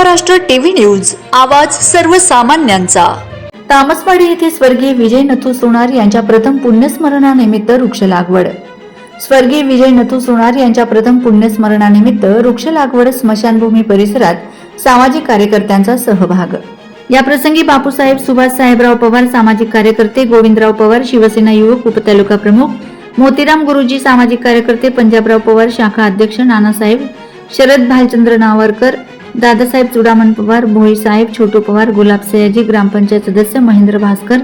Maharashtra TV news आवाज सर्वसामान्यांचा. तामसवाडी येथे स्वर्गीय विजय नथू सोनार यांच्या प्रथम पुण्यस्मरणानिमित्त वृक्ष लागवड. स्वर्गीय विजय नथू सोनार यांच्या प्रथम पुण्यस्मरणानिमित्त वृक्ष लागवड स्मशानभूमी परिसरात सामाजिक कार्यकर्त्यांचा सहभाग. या प्रसंगी बापूसाहेब सुभाष साहेबराव पवार सामाजिक कार्यकर्ते गोविंदराव पवार शिवसेना युवक उपतालुका प्रमुख मोतीराम गुरुजी सामाजिक कार्यकर्ते पंजाबराव पवार शाखा अध्यक्ष नानासाहेब शरद भालचंद्र नावरकर दादासाहेब चुडामन पवार भोई साहेब छोटू पवार गुलाब सयाजी ग्रामपंचायत सदस्य महेंद्र भास्कर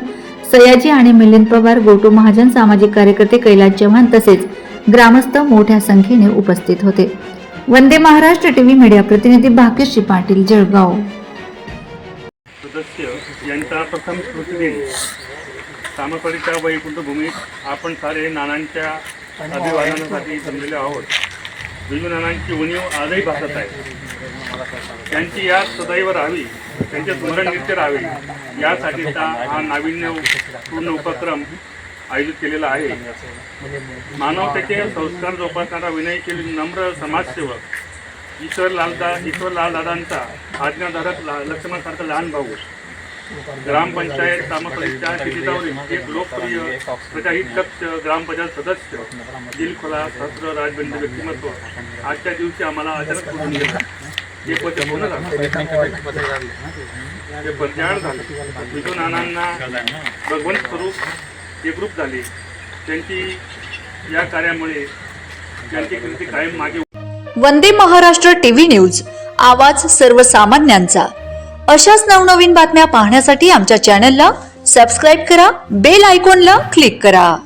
सयाजी आणि मिलिंद पवार गोटू महाजन सामाजिक कार्यकर्ते कैलास चव्हाण तसेच ग्रामस्थ मोठ्या संख्येने उपस्थित होते. वंदे महाराष्ट्र टीव्ही मीडिया प्रतिनिधी भाग्यश्री पाटील जळगाव. सदस्य यांचा प्रथम स्मृतिदिन सामकवाडीच्या वैकुंठ भूमीत आपण सारे नानांच्या अभिवादनासाठी जमलेले आहोत. विजू नानांची उणीव आजही भासत आहे. त्यांची याद सदैव राहावी त्यांचे स्मरणनित्य राहावे यासाठीचा हा नाविन्यपूर्ण उपक्रम आयोजित केलेला आहे. मानवतेचे संस्कार जोपासणारा विनयशील नम्र समाजसेवक ईश्वरलालदा ईश्वरलाल दादांचा आज्ञाधारक ला- लक्ष्मणसारखा लहान भाऊ. ग्रामपंचायत तामकलीच्या शेतीतावरील एक लोकप्रिय प्रजाहित कक्ष ग्रामपंचायत सदस्य दिलखोला सत्र राजबंद व्यक्तिमत्व. आजच्या दिवशी आम्हाला अचानक करून गेला झालं. विजू नानांना भगवंत स्वरूप एकरूप झाले त्यांची या कार्यामुळे त्यांची कीर्ती कायम मागे वंदे महाराष्ट्र टीव्ही न्यूज आवाज सर्वसामान्यांचा. अशाच नवनवीन बातम्या पाहण्यासाठी आमच्या चॅनलला सबस्क्राईब करा बेल आयकॉनला क्लिक करा.